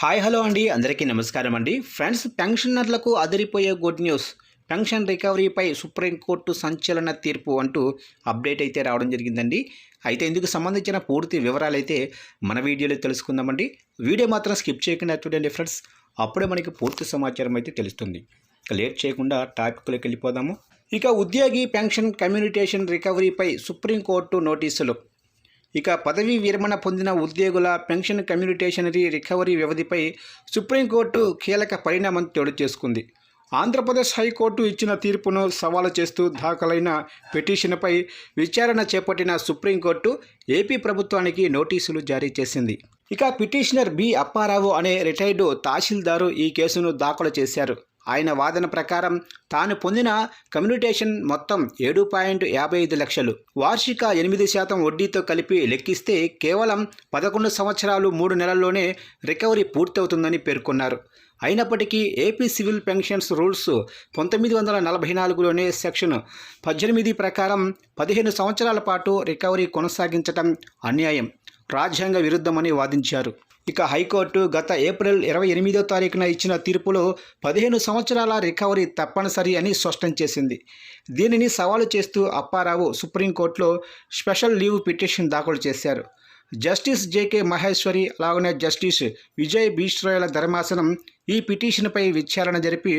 Hi hello అండి. అందరికీ నమస్కారం అండి. ఫ్రెండ్స్ పెన్షనర్లకు అదిరిపోయే గుడ్ న్యూస్. పెన్షన్ రికవరీపై సుప్రీంకోర్టు సంచలన తీర్పు అంటూ అప్డేట్ అయితే రావడం జరిగిందండి. అయితే ఇందుకు సంబంధించిన పూర్తి వివరాలు అయితే మన వీడియోలో తెలుసుకుందామండి. వీడియో మాత్రం స్కిప్ చేయకుండా చూడండి ఫ్రెండ్స్. అప్పుడే మనకి పూర్తి సమాచారం అయితే తెలుస్తుంది. లేట్ చేయకుండా టాపిక్లోకి వెళ్ళిపోదాము. ఇక ఉద్యోగి పెన్షన్ కమ్యూనికేషన్ రికవరీపై సుప్రీంకోర్టు నోటీసులు. ఇక పదవీ విరమణ పొందిన ఉద్యోగుల పెన్షన్ కమ్యూనిటేషనరీ రికవరీ వ్యవధిపై సుప్రీంకోర్టు కీలక పరిణామం తోడు చేసుకుంది. ఆంధ్రప్రదేశ్ హైకోర్టు ఇచ్చిన తీర్పును సవాలు చేస్తూ దాఖలైన పిటిషన్పై విచారణ చేపట్టిన సుప్రీంకోర్టు ఏపీ ప్రభుత్వానికి నోటీసులు జారీ చేసింది. ఇక పిటిషనర్ బి అప్పారావు అనే రిటైర్డు తహసీల్దారు ఈ కేసును దాఖలు చేశారు. ఆయన వాదన ప్రకారం తాను పొందిన కమ్యూనిటేషన్ మొత్తం ఏడు పాయింట్ యాభై ఐదు లక్షలు. వార్షిక ఎనిమిది శాతం వడ్డీతో కలిపి లెక్కిస్తే కేవలం పదకొండు సంవత్సరాలు మూడు నెలల్లోనే రికవరీ పూర్తవుతుందని పేర్కొన్నారు. అయినప్పటికీ ఏపీ సివిల్ పెన్షన్స్ రూల్స్ పంతొమ్మిది వందల నలభై నాలుగులోనే సెక్షన్ పద్దెనిమిది ప్రకారం పదిహేను సంవత్సరాల పాటు రికవరీ కొనసాగించటం అన్యాయం. రాజ్యాంగ విరుద్ధమని వాదించారు. ఇక హైకోర్టు గత ఏప్రిల్ ఇరవై ఎనిమిదో తారీఖున ఇచ్చిన తీర్పులో పదిహేను సంవత్సరాల రికవరీ తప్పనిసరి అని స్పష్టం చేసింది. దీనిని సవాలు చేస్తూ అప్పారావు సుప్రీంకోర్టులో స్పెషల్ లీవ్ పిటిషన్ దాఖలు చేశారు. జస్టిస్ జేకే మహేశ్వరి అలాగనే జస్టిస్ విజయ్ బీష్రాయల ధర్మాసనం ఈ పిటిషన్పై విచారణ జరిపి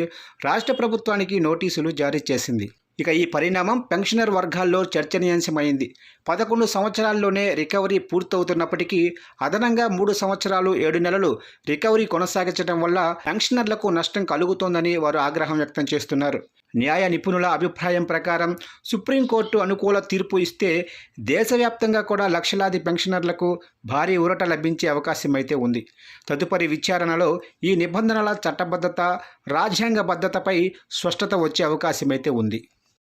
రాష్ట్ర ప్రభుత్వానికి నోటీసులు జారీ చేసింది. ఇక ఈ పరిణామం పెన్షనర్ వర్గాల్లో చర్చనీయాంశమైంది. పదకొండు సంవత్సరాల్లోనే రికవరీ పూర్తవుతున్నప్పటికీ అదనంగా మూడు సంవత్సరాలు ఏడు నెలలు రికవరీ కొనసాగించడం వల్ల పెన్షనర్లకు నష్టం కలుగుతోందని వారు ఆగ్రహం వ్యక్తం చేస్తున్నారు. న్యాయ నిపుణుల అభిప్రాయం ప్రకారం సుప్రీంకోర్టు అనుకూల తీర్పు ఇస్తే దేశవ్యాప్తంగా కూడా లక్షలాది పెన్షనర్లకు భారీ ఊరట లభించే అవకాశం అయితే ఉంది. తదుపరి విచారణలో ఈ నిబంధనల చట్టబద్ధత రాజ్యాంగబద్ధతపై స్పష్టత వచ్చే అవకాశం అయితే ఉంది.